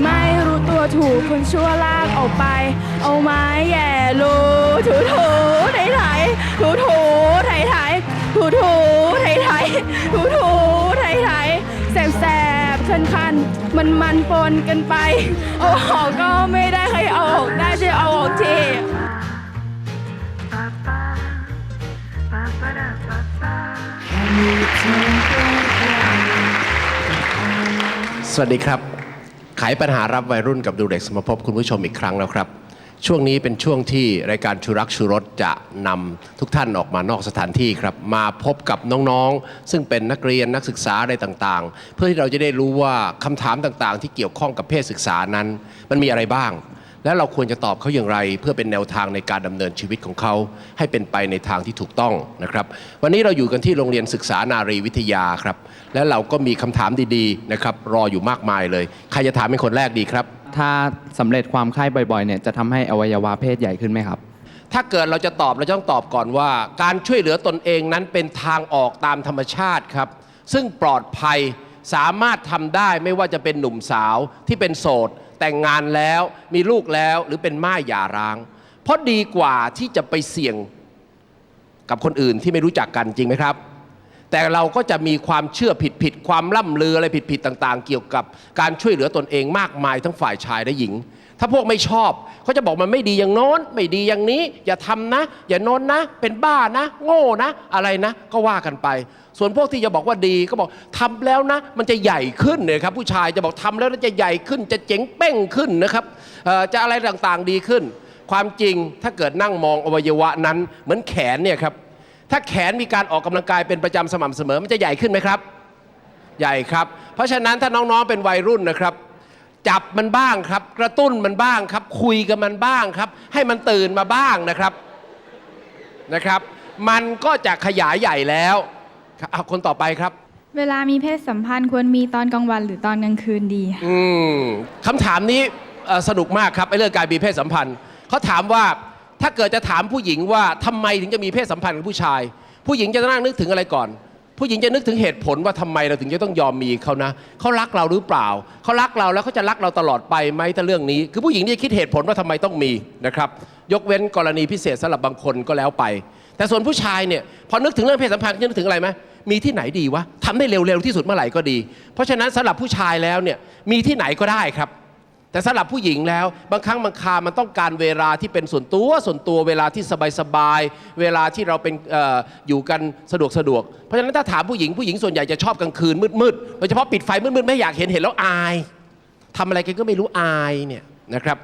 ไม่รู้ตัวถูกคนชั่วลากออกไป เอาไม้แย่รูถูถูไถไถถูถูไถไถถูถูไถไถถูถูไถไถแสบแสบคันคันมันมันปนกันไป เอาออกก็ไม่ได้ใครเอาออกได้ช่วยเอาออกทีสวัสดีครับ ไขปัญหารับวัยรุ่นกับดูเด็กสมาพบคุณผู้ชมอีกครั้งแล้วครับ ช่วงนี้เป็นช่วงที่รายการชูรักชูรสจะนำทุกท่านออกมานอกสถานที่ครับ มาพบกับน้องๆ ซึ่งเป็นนักเรียนนักศึกษาอะไรต่างๆ เพื่อที่เราจะได้รู้ว่าคำถามต่างๆ ที่เกี่ยวข้องกับเพศศึกษานั้น มันมีอะไรบ้าง และเราควรจะตอบเขาอย่างไร เพื่อเป็นแนวทางในการดำเนินชีวิตของเขาให้เป็นไปในทางที่ถูกต้องนะครับ วันนี้เราอยู่กันที่โรงเรียนศึกษานารีวิทยาครับ และเราก็มีคำถามดีๆนะครับรออยู่มากมายเลย ใครจะถามเป็นคนแรกดีครับ ถ้าสำเร็จความไข้บ่อยๆเนี่ยจะทำให้อวัยวะเพศใหญ่ขึ้นไหมครับ ถ้าเกิดเราจะตอบเราจะต้องตอบก่อนว่า การช่วยเหลือตนเองนั้นเป็นทางออกตามธรรมชาติครับ ซึ่งปลอดภัยสามารถทำได้ไม่ว่าจะเป็นหนุ่มสาวที่เป็นโสด แต่งงานแล้วมีลูกแล้วหรือเป็นม่ายหย่าร้าง เพราะดีกว่าที่จะไปเสี่ยงกับคนอื่นที่ไม่รู้จักกันจริงไหมครับ แต่เราก็จะมีความเชื่อผิดผิดๆความล่ำลืออะไรผิดผิดๆต่าง ๆ เกี่ยวกับการช่วยเหลือตนเองมากมายทั้งฝ่ายชายและหญิง ถ้าพวกไม่ชอบเขาจะบอกมันไม่ดีอย่างโน้น ไม่ดีอย่างนี้ อย่าทำนะ อย่าโน้นนะ เป็นบ้านะ โง่นะ อะไรนะ ก็ว่ากันไป ส่วนพวกที่จะบอกว่าดีก็บอกทำแล้วนะ มันจะใหญ่ขึ้นเนี่ยครับ ผู้ชายจะบอกทำแล้วจะใหญ่ขึ้น จะเจ๋งเป้งขึ้นนะครับจะอะไรต่างๆดีขึ้น ความจริงถ้าเกิดนั่งมองอวัยวะนั้น เหมือนแขนเนี่ยครับถ้าแขนมีการออกกำลังกายเป็นประจำสม่ำเสมอ มันจะใหญ่ขึ้นไหมครับ ใหญ่ครับ เพราะฉะนั้นถ้าน้องๆเป็นวัยรุ่นนะครับ จับมันบ้างครับ กระตุ้นมันบ้างครับ คุยกับมันบ้างครับ ให้มันตื่นมาบ้างนะครับนะครับ มันก็จะขยายใหญ่แล้วครับเอาคนต่อไปครับ เวลามีเพศสัมพันธ์ควรมีตอนกลางวันหรือตอนกลางคืนดีค่ะอืมคำถามนี้เอ่อสนุกมากครับไอ้เรื่องการมีเพศสัมพันธ์เขาถามว่าถ้าเกิดจะถามผู้หญิงว่าทำไมถึงจะมีเพศสัมพันธ์กับผู้ชาย ผู้หญิงจะนั่งนึกถึงอะไรก่อน ผู้หญิงจะนึกถึงเหตุผลว่าทำไมเราถึงจะต้องยอมมีเขานะเขารักเราหรือเปล่าเขารักเราแล้วเขาจะรักเราตลอดไปไหมถ้าเรื่องนี้ คือผู้หญิงนี่คิดเหตุผลว่าทำไมต้องมีนะครับ ยกเว้นกรณีพิเศษสำหรับบางคนก็แล้วไป แต่ส่วนผู้ชายเนี่ยพอนึกถึงเรื่องเพศสัมพันธ์จะนึกถึงอะไรไหมมีที่ไหนดีวะทำได้เร็วๆที่สุดเมื่อไหร่ก็ดี เพราะฉะนั้นสำหรับผู้ชายแล้วเนี่ยมีที่ไหนก็ได้ครับ แต่สำหรับผู้หญิงแล้ว บางครั้งบางคามันต้องการเวลาที่เป็นส่วนตัวส่วนตัวเวลาที่สบายๆเวลาที่เราเป็นอออยู่กันสะดวกสะดวก เพราะฉะนั้นถ้าถามผู้หญิงผู้หญิงส่วนใหญ่จะชอบกลางคืนมืดๆโดยเฉพาะปิดไฟมืดๆไม่อยากเห็นเห็นแล้วอายทำอะไรกันก็ไม่รู้อายเนี่ยนะครับ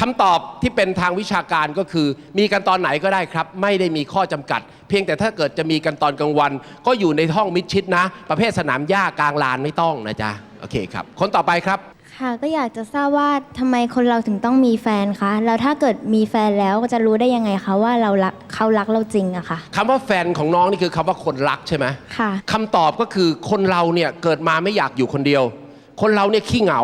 คำตอบที่เป็นทางวิชาการก็คือ มีกันตอนไหนก็ได้ครับ ไม่ได้มีข้อจำกัด เพียงแต่ถ้าเกิดจะมีกันตอนกลางวัน ก็อยู่ในห้องมิดชิดนะ ประเภทสนามหญ้ากลางลานไม่ต้องนะจ๊ะโอเคครับ คนต่อไปครับ ค่ะก็อยากจะทราบว่าทำไมคนเราถึงต้องมีแฟนคะแล้วถ้าเกิดมีแฟนแล้วจะรู้ได้ยังไงคะว่าเรารักเขารักเราจริงอะค่ะ คำว่าแฟนของน้องนี่คือคำว่าคนรักใช่ไหมค่ะ คำตอบก็คือคนเราเนี่ยเกิดมาไม่อยากอยู่คนเดียว คนเราเนี่ยขี้เหงา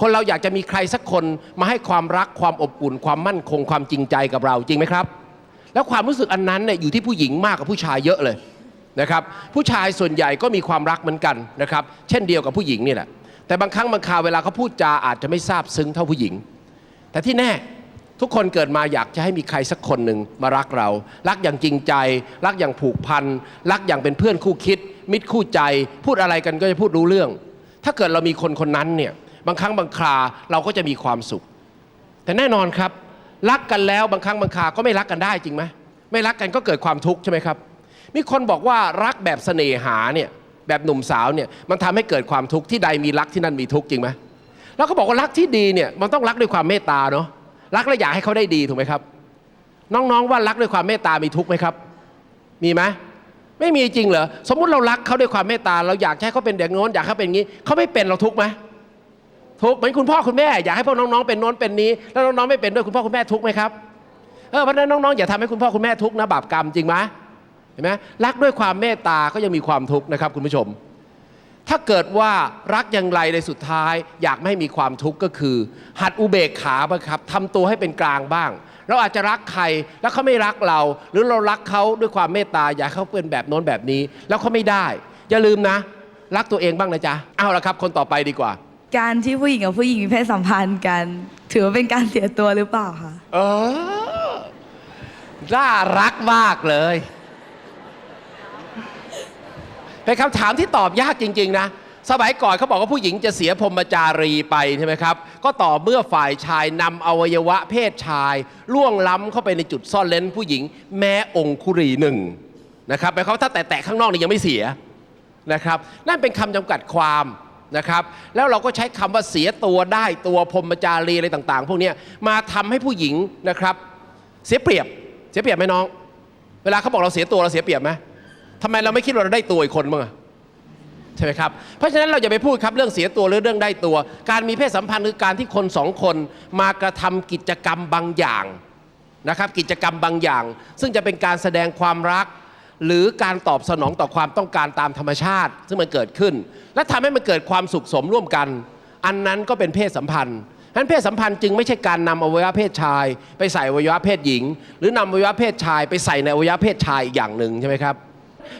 คนเราอยากจะมีใครสักคนมาให้ความรักความอบอุ่น ความมั่นคงความจริงใจกับเราจริงไหมครับ แล้วความรู้สึกอันนั้นเนี่ยอยู่ที่ผู้หญิงมากกว่าผู้ชายเยอะเลยนะครับ ผู้ชายส่วนใหญ่ก็มีความรักเหมือนกันนะครับ เช่นเดียวกับผู้หญิงนี่แหละ แต่บางครั้งบางคราวเวลาเขาพูดจาอาจจะไม่ซาบซึ้งเท่าผู้หญิง แต่ที่แน่ทุกคนเกิดมาอยากจะให้มีใครสักคนหนึ่งมารักเรา รักอย่างจริงใจ รักอย่างผูกพัน รักอย่างเป็นเพื่อนคู่คิด มิตรคู่ใจ พูดอะไรกันก็จะพูดรู้เรื่อง ถ้าเกิดเรามีคนคนนั้นเนี่ยบางครั้งบางคราเราก็จะมีความสุข แต่แน่นอนครับ รักกันแล้วบางครั้งบางคราก็ไม่รักกันได้จริงไหมไม่รักกันก็เกิดความทุกข์ใช่ไหมครับ มีคนบอกว่ารักแบบเสน่หาเนี่ย แบบหนุ่มสาวเนี่ยมันทำให้เกิดความทุกข์ที่ใดมีรักที่นั่นมีทุกข์จริงไหมแล้วก็บอกว่ารักที่ดีเนี่ยมันต้องรักด้วยความเมตตาเนาะรักแล้วอยากให้เขาได้ดีถูกไหมครับ น้องๆว่ารักด้วยความเมตตามีทุกข์ไหมครับ มีไหมไม่มีจริงเหรอสมมุติเรารักเขาด้วยความเมตตา เราอยากให้เขาเป็นอย่างโน้นอยากให้เขาเป็นอย่างนี้เขาไม่เป็นเราทุกข์ไหมทุกข์เหมือนคุณพ่อคุณแม่อยากให้พวกน้องๆเป็นโน้นเป็นนี้ แล้วน้องๆไม่เป็นด้วยคุณพ่อคุณแม่ทุกข์ไหมครับเออเพราะนั้นน้องๆอย่าทำให้คุณพ่อคุณแม่ทุกข์นะบาปกรรมจริงไหม ห็นไหมรักด้วยความเมตตาก็ยังมีความทุกข์นะครับคุณผู้ชม ถ้าเกิดว่ารักอย่างไรในสุดท้าย อยากไม่ให้มีความทุกข์ก็คือ หัดอุเบกขาบ้างครับทำตัวให้เป็นกลางบ้าง เราอาจจะรักใครแล้วเขาไม่รักเรา หรือเรารักเขาด้วยความเมตตาอยากให้เขาเป็นแบบโน้นแบบนี้ แล้วเขาไม่ได้ อย่าลืมนะ รักตัวเองบ้างนะจ๊ะเอาละครับ คนต่อไปดีกว่า การที่ผู้หญิงกับผู้หญิงมีเพศสัมพันธ์กัน ถือว่าเป็นการเสียตัวหรือเปล่าคะเออน่ารักมากเลย เป็นคำถามที่ตอบยากจริง ๆ นะ สมัยก่อนเขาบอกว่าผู้หญิงจะเสียพรมจารีไปใช่ไหมครับ ก็ต่อเมื่อฝ่ายชายนำอวัยวะเพศชาย ล่วงล้ำเข้าไปในจุดซ่อนเลนผู้หญิง แม้องคุรีหนึ่งนะครับหมายความว่าถ้าแตะๆข้างนอกนี่ยังไม่เสียนะครับ นั่นเป็นคำจำกัดความนะครับ แล้วเราก็ใช้คำว่าเสียตัวได้ตัวพรมจารีอะไรต่างๆ พวกเนี้ยมาทำให้ผู้หญิงนะครับ เสียเปรียบ เสียเปรียบไหมน้อง เวลาเขาบอกเราเสียตัวเราเสียเปรียบไหม ทำไมเราไม่คิดว่าเราได้ตัวอีกคนบ้างอะใช่ไหมครับ เพราะฉะนั้นเราอย่าไปพูดครับเรื่องเสียตัวหรือเรื่องได้ตัว การมีเพศสัมพันธ์คือการที่คนสองคนมากระทำกิจกรรมบางอย่างนะครับ กิจกรรมบางอย่าง ซึ่งจะเป็นการแสดงความรัก หรือการตอบสนองต่อความต้องการตามธรรมชาติ ซึ่งมันเกิดขึ้น และทำให้มันเกิดความสุขสมร่วมกัน อันนั้นก็เป็นเพศสัมพันธ์ฉะนั้นเพศสัมพันธ์จึงไม่ใช่การนำอวัยวะเพศชาย ไปใส่อวัยวะเพศหญิง หรือนำอวัยวะเพศชาย ไปใส่ในอวัยวะเพศชายอีกอย่างหนึ่งใช่ไหมครับ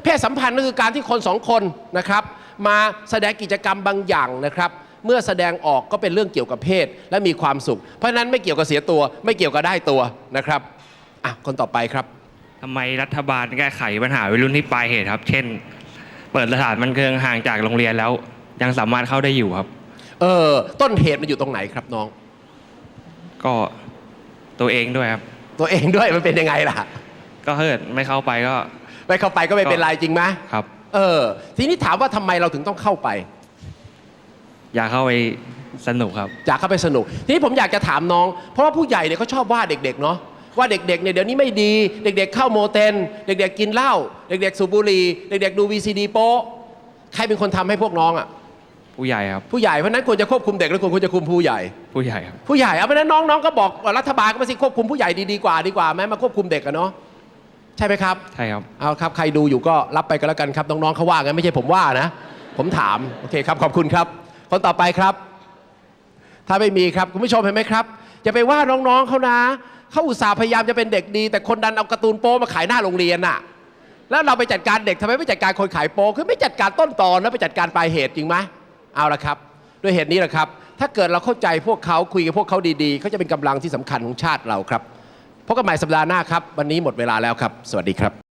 เพศสัมพันธ์ก็คือการที่คนสองคนนะครับมาแสดงกิจกรรมบางอย่างนะครับเมื่อแสดงออกก็เป็นเรื่องเกี่ยวกับเพศและมีความสุข เพราะฉะนั้นไม่เกี่ยวกับเสียตัวไม่เกี่ยวกับได้ตัวนะครับอะคนต่อไปครับทำไมรัฐบาลแก้ไขปัญหาวัยรุ่นที่ปลายเหตุครับ เช่น เปิดสถานบันเทิงห่างจากโรงเรียนแล้ว ยังสามารถเข้าได้อยู่ครับ เออต้นเหตุมันอยู่ตรงไหนครับน้อง ก็ตัวเองด้วยครับ ตัวเองด้วยมันเป็นยังไงล่ะ ก็ถ้าเกิดไม่เข้าไปก็ ไม่เข้าไปก็ไม่เป็นไรจริงไหมครับ เออ ทีนี้ถามว่าทำไมเราถึงต้องเข้าไป อยากเข้าไปสนุกครับ อยากเข้าไปสนุก ทีนี้ผมอยากจะถามน้อง เพราะว่าผู้ใหญ่เนี่ยเขาชอบว่าเด็กๆเนาะว่าเด็กๆเนี่ยเดี๋ยวนี้ไม่ดี เด็ก ๆ เข้าโมเทนเด็ก ๆ กินเหล้าเด็ก ๆ สูบบุหรี่เด็ก ๆ ดูวีซีดีโป๊ะใครเป็นคนทำให้พวกน้องอะ ผู้ใหญ่ครับ ผู้ใหญ่เพราะฉะนั้นควรจะควบคุมเด็กหรือควรจะคุมผู้ใหญ่ ผู้ใหญ่ครับ ผู้ใหญ่เอาเพราะฉะนั้นน้องๆก็บอกว่ารัฐบาลก็มาสิควบคุมผู้ใหญ่ดีๆกว่าดีกว่าไหมมาควบคุมเด็กอะเนาะ ใช่ไหมครับ ใช่ครับ เอาครับ ใครดูอยู่ก็รับไปก็แล้วกันครับ น้องๆเขาว่ากันไม่ใช่ผมว่านะ ผมถาม โอเคครับ ขอบคุณครับ คนต่อไปครับ ถ้าไม่มีครับ คุณผู้ชมเห็นไหมครับ อย่าไปว่าน้องๆเขานะ เขาอุตส่าห์พยายามจะเป็นเด็กดี แต่คนดันเอาการ์ตูนโป๊มาขายหน้าโรงเรียนน่ะ แล้วเราไปจัดการเด็กทำไมไม่จัดการคนขายโป๊คือไม่จัดการต้นตอนแล้วไปจัดการปลายเหตุจริงไหมเอาละครับ ด้วยเหตุนี้แหละครับ ถ้าเกิดเราเข้าใจพวกเขาคุยกับพวกเขาดีๆเขาจะเป็นกำลังที่สำคัญของชาติเราครับ พบกันใหม่สัปดาห์หน้าครับ วันนี้หมดเวลาแล้วครับ สวัสดีครับ